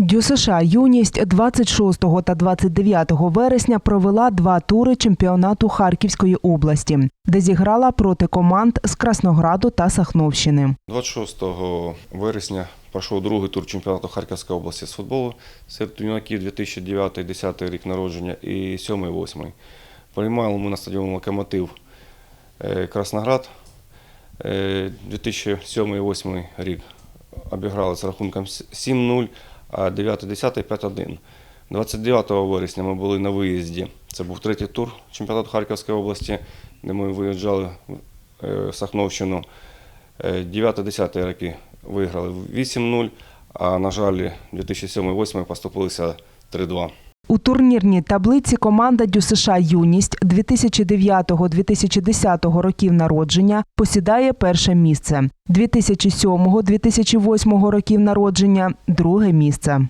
ДЮСШ «Юність» 26 та 29 вересня провела два тури чемпіонату Харківської області, де зіграла проти команд з Краснограду та Сахновщини. 26 вересня пройшов другий тур чемпіонату Харківської області з футболу серед юнаків 2009-2010 рік народження і 7-8. Приймали ми на стадіоні Локомотив е, Красноград. Е, 2007-2008 рік обіграли з рахунком 7-0, а 9-10 5-1. 29 вересня ми були на виїзді. Це був третій тур чемпіонату Харківської області, де ми виїжджали в е, Сахновщину. 9-10 роки виграли 8-0, а на жаль, 2007-2008 поступилися 3-2. У турнірній таблиці команда ДЮСШ «Юність» 2009-2010 років народження посідає перше місце, 2007-2008 років народження – друге місце.